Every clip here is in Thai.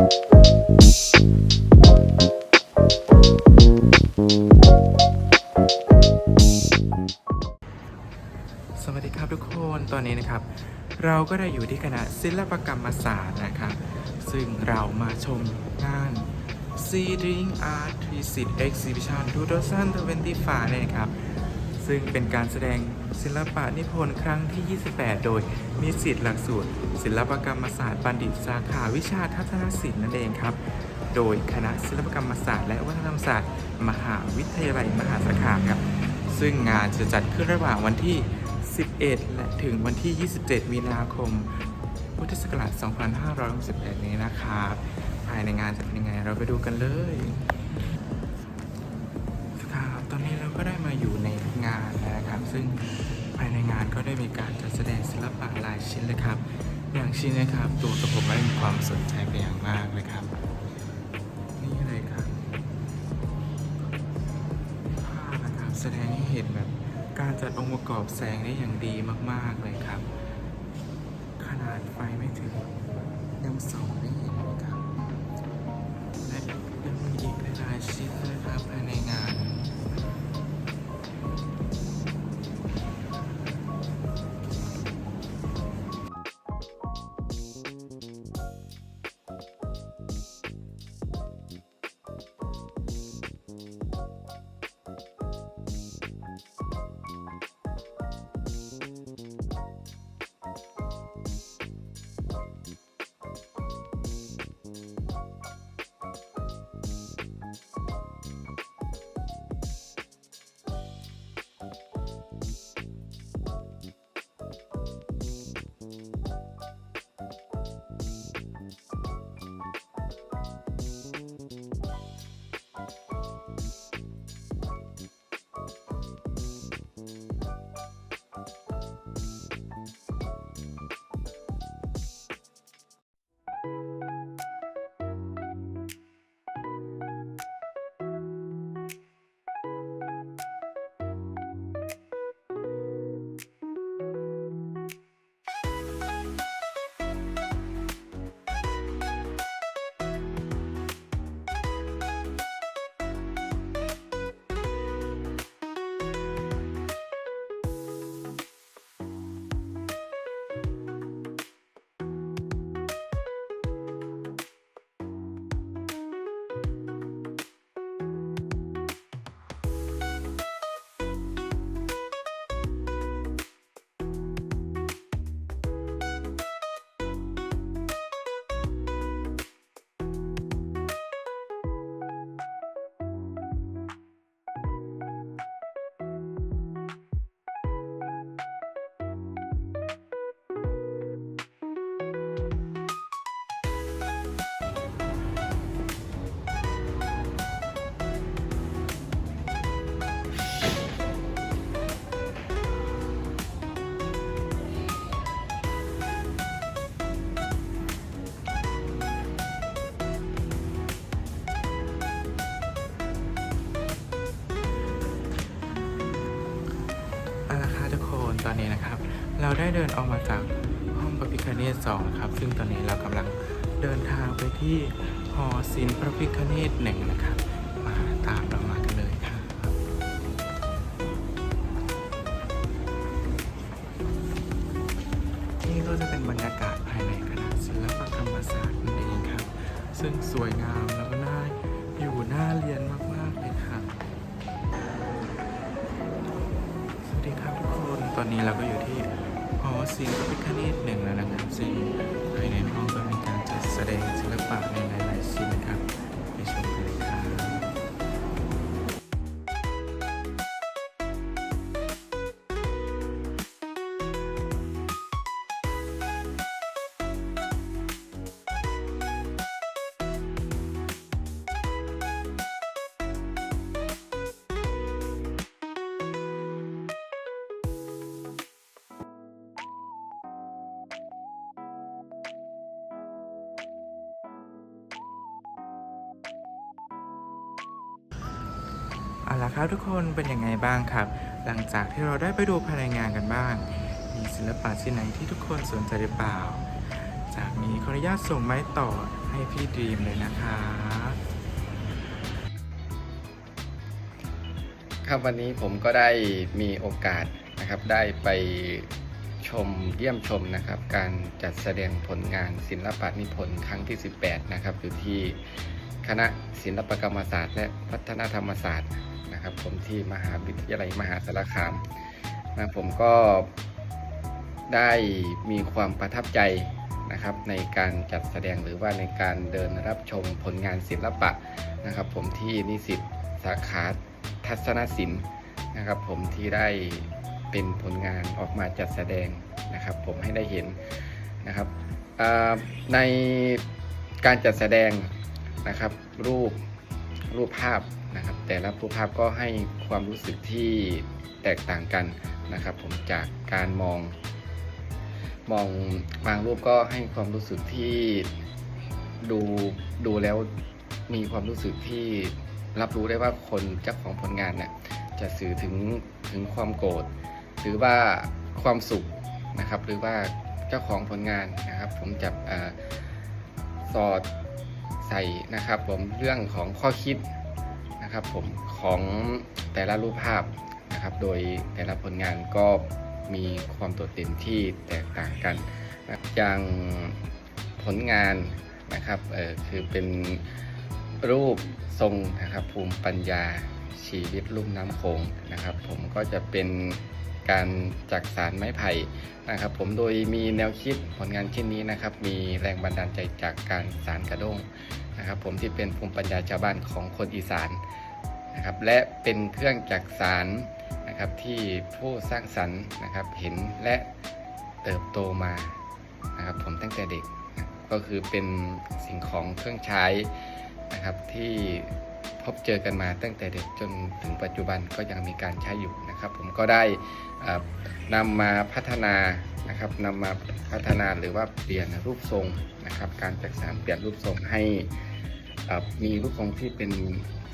สวัสดีครับทุกคนตอนนี้นะครับ เราก็ได้อยู่ที่คณะศิลปกรรมศาสตร์นะครับ ซึ่งเรามาชมงาน Seeding Art t r e s i t Exhibition 2025เนี่ยนะครับ ซึ่งเป็นการแสดงศิลปะนิพนธ์ครั้งที่ 28 โดยมีสิทธิ์หลักสูตร ศิลปกรรมศาสตร์บัณฑิตสาขาวิชาทัศนศิลป์นั่นเองครับ โดยคณะศิลปกรรมศาสตร์และวัฒนธรรมศาสตร์ มหาวิทยาลัยมหาสารคามครับ ซึ่งงานจะจัดขึ้นระหว่างวันที่ 11 และถึงวันที่ 27 มีนาคม พุทธศักราช 2568 นี้นะครับภายในงานจะเป็นยังไงเราไปดูกันเลยครับตอนนี้เราก็ได้มาอยู่ใน งานนะครับ ซึ่งภายในงานก็ได้มีการจัดแสดงศิลปะหลายชิ้นเลยครับ อย่างชิ้นนะครับ ตัวกระผมได้มีความสนใจเป็นอย่างมากเลยครับ นี่เลยครับภาพนะครับแสดงให้เห็นแบบการจัดองค์ประกอบแสงได้อย่างดีมาก ๆเลยครับ ขนาดไฟไม่ถึงยังสอง อาละค่ะทุกคนตอนนี้นะครับ เราได้เดินออกมาจากห้องพระพิคเนตสองครับ ซึ่งตอนนี้เรากำลังเดินทางไปที่หอศิลป์พระพิคเนตหนึ่งนะครับ มาตามเรามา อนนี้เราก็อยู่ที่หอศิลป์พิคเนตหนึ่งแล้วนะครับซึ่งภายในห้องก็มีการจัดแสดงศิลปะในหลายๆชิ้นนะครับไปชมกัน เอาละครับทุกคนเป็นยังไงบ้างครับ หลังจากที่เราได้ไปดูภายในงานกันบ้าง มีศิลปะที่ไหนที่ทุกคนสนใจหรือเปล่า จากนี้ขออนุญาตส่งไม้ต่อให้พี่ดีมเลยนะคะครับวันนี้ผมก็ได้มีโอกาสนะครับได้ไปชมเยี่ยมชมนะครับ การจัดแสดงผลงานศิลปะนิพนธ์ครั้งที่ 18 นะครับอยู่ที่คณะศิลปกรรมศาสตร์และวัฒนธรรมศาสตร์ นะครับ ผมที่มหาวิทยาลัยมหาสารคามนะผมก็ได้มีความประทับใจนะครับในการจัดแสดงหรือว่าในการเดินรับชมผลงานศิลปะนะครับ ผมที่นิสิตสาขาทัศนศิลป์นะครับ ผมที่ได้เป็นผลงานออกมาจัดแสดงนะครับ ผมให้ได้เห็นนะครับในการจัดแสดงนะครับรูปรูปภาพ นะครับ แต่ละรูปภาพก็ให้ความรู้สึกที่แตกต่างกันนะครับ ผมจากการมอง มองบางรูปก็ให้ความรู้สึกที่ดูดูแล้วมีความรู้สึกที่รับรู้ได้ว่าคนเจ้าของผลงานเนี่ยจะสื่อถึงถึงความโกรธหรือว่าความสุขนะครับ หรือว่าเจ้าของผลงานนะครับ ผมจะอ่าสอดใส่นะครับ ผมเรื่องของข้อคิด นะครับผมของแต่ละรูปภาพนะครับ โดยแต่ละผลงานก็มีความโดดเด่นที่แตกต่างกันนะอย่างผลงานนะครับเออคือเป็นรูปทรงนะครับภูมิปัญญาชีวิตลุ่มน้ำโขงนะครับ ผมก็จะเป็น การจักสารไม้ไผ่นะครับผมโดยมีแนวคิดผลงานชิ้นนี้นะครับ มีแรงบันดาลใจจากการสารกระด้งนะครับ ผมที่เป็นภูมิปัญญาชาวบ้านของคนอีสานนะครับ และเป็นเครื่องจักสารนะครับที่ผู้สร้างสรรค์นะครับเห็นและเติบโตมานะครับผมตั้งแต่เด็กก็คือเป็นสิ่งของเครื่องใช้นะครับที่ พบเจอกันมาตั้งแต่เด็กจนถึงปัจจุบันก็ยังมีการใช้อยู่นะครับ ผมก็ได้อ่านำมาพัฒนานะครับนำมาพัฒนาหรือว่าเปลี่ยนรูปทรงนะครับ การจักสานเปลี่ยนรูปทรงให้มีรูปทรงที่เป็น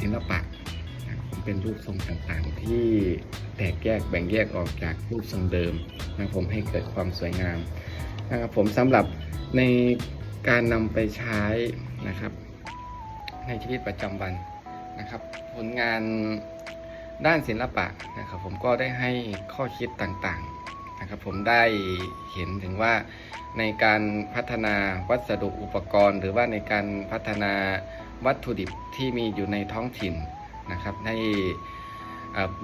ศิลปะเป็นรูปทรงต่างๆ ที่แตกแยกแบ่งแยกออกจากรูปทรงเดิมนะผมให้เกิดความสวยงามนะครับผมสำหรับในการนำไปใช้นะครับ ในชีวิตประจำวัน นะครับ ผลงานด้านศิลปะนะครับ ผมก็ได้ให้ข้อคิดต่างๆนะครับ ผมได้เห็นถึงว่าในการพัฒนาวัสดุอุปกรณ์ หรือว่าในการพัฒนาวัตถุดิบที่มีอยู่ในท้องถิ่นนะครับให้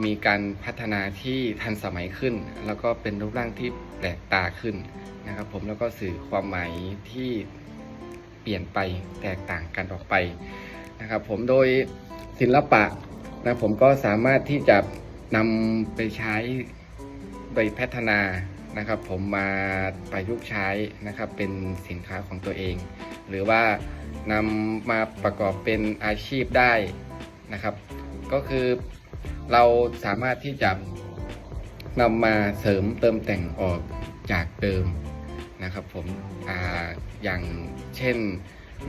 มีการพัฒนาที่ทันสมัยขึ้น แล้วก็เป็นรูปร่างที่แปลกตาขึ้นนะครับ ผมแล้วก็สื่อความหมายที่เปลี่ยนไปแตกต่างกันออกไปนะครับ ผมโดย ศิลปะนะผมก็สามารถที่จะนำไปใช้โดยพัฒนานะครับ ผมมาประยุกต์ใช้นะครับเป็นสินค้าของตัวเอง หรือว่านำมาประกอบเป็นอาชีพได้นะครับ ก็คือเราสามารถที่จะนำมาเสริมเติมแต่งออกจากเดิมนะครับผมออย่างเช่น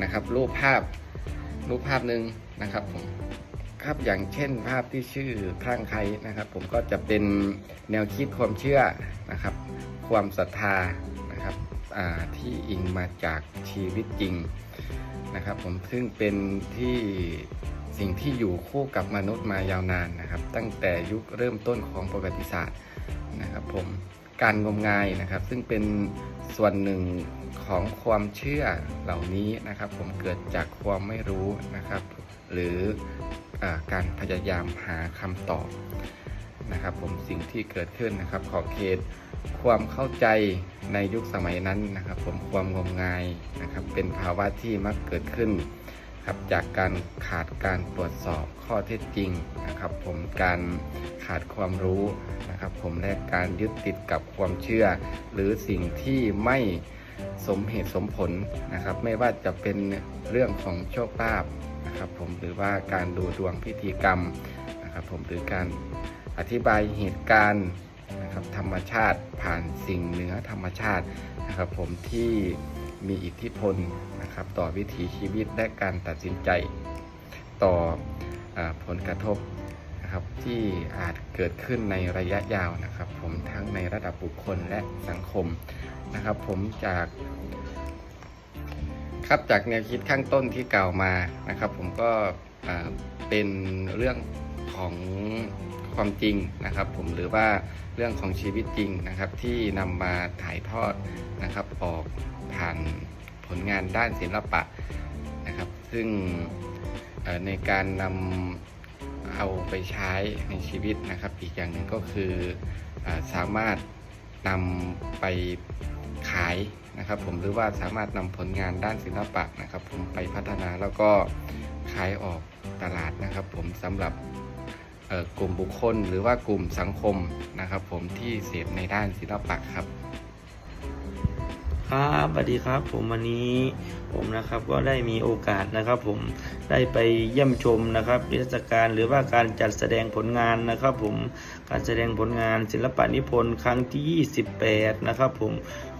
นะครับรูปภาพรูปภาพหนึ่ง นะครับผมครับอย่างเช่นภาพที่ชื่อคลั่งไคล้นะครับ ผมก็จะเป็นแนวคิดความเชื่อนะครับ ความศรัทธานะครับที่อิงมาจากชีวิตจริงนะครับ ผมซึ่งเป็นที่สิ่งที่อยู่คู่กับมนุษย์มายาวนานนะครับ ตั้งแต่ยุคเริ่มต้นของประวัติศาสตร์นะครับ ผมการงมงายนะครับ ซึ่งเป็นส่วนหนึ่งของความเชื่อเหล่านี้นะครับ ผมเกิดจากความไม่รู้นะครับ หรืออการพยายามหาคำตอบนะครับผมสิ่งที่เกิดขึ้นนะครับ ขอบเขตความเข้าใจในยุคสมัยนั้นนะครับ ผมความงมงายนะครับ เป็นภาวะที่มักเกิดขึ้นครับจากการขาดการตรวจสอบข้อเท็จจริงนะครับ ผมการขาดความรู้นะครับ ผมและการยึดติดกับความเชื่อ หรือสิ่งที่ไม่สมเหตุสมผลนะครับ ไม่ว่าจะเป็นเรื่องของโชคลาภ นะครับผมหรือว่าการดูดวงพิธีกรรมนะครับผมหรือการอธิบายเหตุการณ์นะครับธรรมชาติผ่านสิ่งเหนือธรรมชาตินะครับผมที่มีอิทธิพลนะครับต่อวิถีชีวิตและการตัดสินใจต่ออผลกระทบนะครับที่อาจเกิดขึ้นในระยะยาวนะครับ ผมทั้งในระดับบุคคลและสังคมนะครับ ผมจาก ครับจากแนวคิดข้างต้นที่กล่าวมานะครับ ผมก็เป็นเรื่องของความจริงนะครับ ผมหรือว่าเรื่องของชีวิตจริงนะครับ ที่นำมาถ่ายทอดนะครับ ออกผ่านผลงานด้านศิลปะนะครับ ซึ่งในการนำเอาไปใช้ในชีวิตนะครับ อีกอย่างหนึ่งก็คืออสามารถนำไปายนะครับผมหรือว่าสามารถนำผลงานด้านศิลปะนะครับ ผมไปพัฒนาแล้วก็ขายออกตลาดนะครับ ผมสำหรับกลุ่มบุคคล หรือว่ากลุ่มสังคมนะครับ ผมที่เสพในด้านศิลปะครับ ครับสวัสดีครับ ผมวันนี้ผมนะครับก็ได้มีโอกาสนะครับ ผมได้ไปเยี่ยมชมนะครับนิทรรศการหรือว่าการจัดแสดงผลงานนะครับ ผมการแสดงผลงานศิลปะนิพนธ์ครั้งที่ 28 นะครับ ผม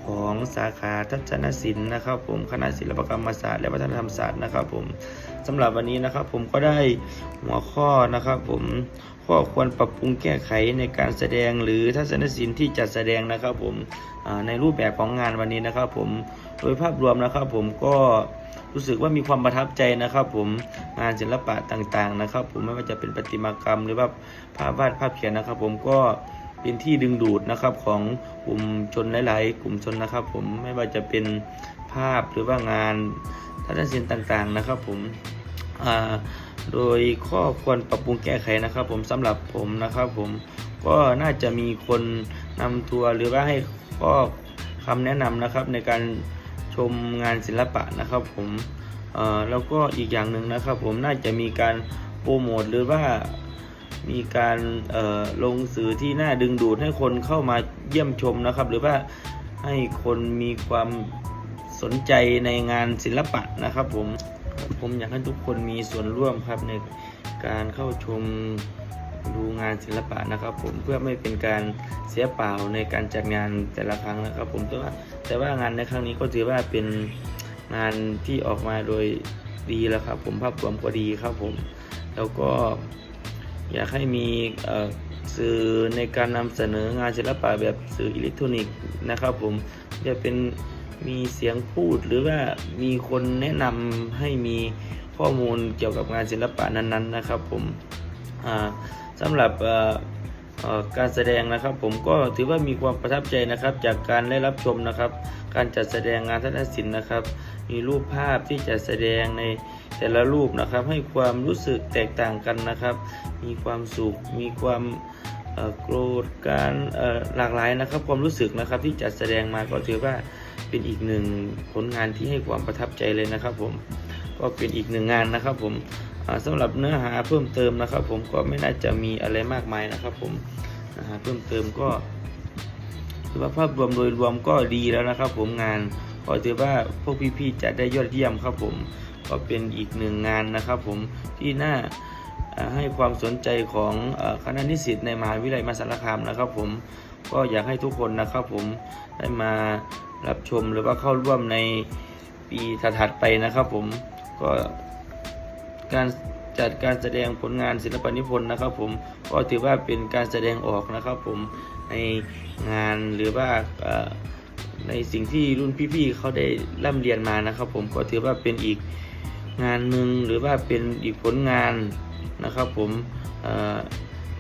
ของสาขาทัศนศิลป์นะครับ ผมคณะศิลปกรรมศาสตร์และวัฒนธรรมศาสตร์นะครับ ผมสำหรับวันนี้นะครับ ผมก็ได้หัวข้อนะครับ ผมข้อควรปรับปรุงแก้ไขในการแสดงหรือทัศนศิลป์ที่จัดแสดงนะครับ ผมในรูปแบบของงานวันนี้นะครับ ผมโดยภาพรวมนะครับ ผมก็รู้สึกว่ามีความประทับใจนะครับ ผมงานศิลปะต่างๆนะครับ ผมไม่ว่าจะเป็นประติมากรรมหรือว่าภาพวาดภาพเขียนนะครับ ผมก็ เป็นที่ดึงดูดนะครับของกลุ่มชนหลาย ๆ กลุ่มชนนะครับ ผมไม่ว่าจะเป็นภาพหรือว่างานทัศนศิลป์ต่าง ๆ นะครับ ผมโดยข้อควรปรับปรุงแก้ไขนะครับ ผมสำหรับผมนะครับ ผมก็น่าจะมีคนนำทัวร์หรือว่าให้ก็คำแนะนำนะครับ ในการชมงานศิลปะนะครับ ผมแล้วก็อีกอย่างหนึ่งนะครับ ผมน่าจะมีการโปรโมทหรือว่า มีการลงสื่อที่น่าดึงดูดให้คนเข้ามาเยี่ยมชมนะครับ หรือว่าให้คนมีความสนใจในงานศิลปะนะครับ ผมผมอยากให้ทุกคนมีส่วนร่วมครับในการเข้าชมดูงานศิลปะนะครับ ผมเพื่อไม่เป็นการเสียเปล่าในการจัดงานแต่ละครั้งนะครับ ผมแต่ว่าแต่ว่างานในครั้งนี้ก็ถือว่าเป็นงานที่ออกมาโดยดีแล้วครับ ผมภาพรวมก็ดีครับผม แล้วก็ อยากให้มีสื่อในการนำเสนองานศิลปะแบบสื่ออิเล็กทรอนิกส์นะครับผมจะเป็นมีเสียงพูดหรือว่ามีคนแนะนำให้มีข้อมูลเกี่ยวกับงานศิลปะนั้นๆนะครับผมสำหรับการแสดงนะครับ ผมก็ถือว่ามีความประทับใจนะครับ จากการได้รับชมนะครับ การจัดแสดงงานทัศนศิลป์นะครับ มีรูปภาพที่จัดแสดงใน แต่ละรูปนะครับ ให้ความรู้สึกแตกต่างกันนะครับ มีความสุข มีความโกรธการหลากหลายนะครับ ความรู้สึกนะครับที่จัดแสดงมาก็ถือว่าเป็นอีกหนึ่งผลงานที่ให้ความประทับใจเลยนะครับ ผมก็เป็นอีกหนึ่งงานนะครับ ผมอ่าสำหรับเนื้อหาเพิ่มเติมนะครับ ผมก็ไม่น่าจะมีอะไรมากมายนะครับ ผมเนื้อหาเพิ่มเติมก็ถือว่าภาพรวมโดยรวมก็ดีแล้วนะครับ ผมงานก็ถือว่าพวกพี่ๆจะได้ยอดเยี่ยมครับผม ก็เป็นอีกหนึ่งงานนะครับผมที่น่าให้ความสนใจของคณะนิสิตในมหาวิทยาลัยมหาสารคามนะครับผมก็อยากให้ทุกคนนะครับผมได้มารับชมหรือว่าเข้าร่วมในปีถัดไปนะครับผมก็การจัดการแสดงผลงานศิลปนิพนธ์นะครับ ผมก็ถือว่าเป็นการแสดงออกนะครับ ผมในงานหรือว่าในสิ่งที่รุ่นพี่ๆเขาได้ร่ำเรียนมานะครับ ผมก็ถือว่าเป็นอีก งานหนึ่งหรือว่าเป็นอีกผลงานนะครับผม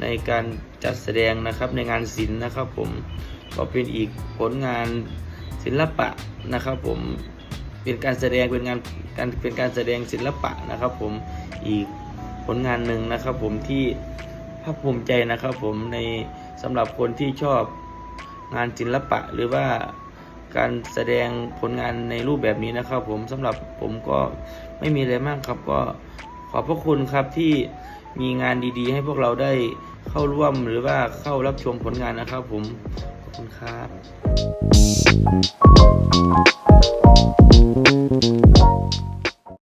ในการจัดแสดงนะครับในงานศิลป์นะครับผมก็เป็นอีกผลงานศิลปะนะครับผมเป็นการแสดงเป็นงานการเป็นการแสดงศิลปะนะครับผมอีกผลงานหนึ่งนะครับผมที่ภาคภูมิใจนะครับผมในสำหรับคนที่ชอบงานศิลปะหรือว่า การแสดงผลงานในรูปแบบนี้นะครับ ผมสำหรับผมก็ไม่มีอะไรมากครับ ก็ขอบพระคุณครับที่มีงานดีๆ ให้พวกเราได้เข้าร่วมหรือว่าเข้ารับชมผลงานนะครับ ผมขอบคุณครับ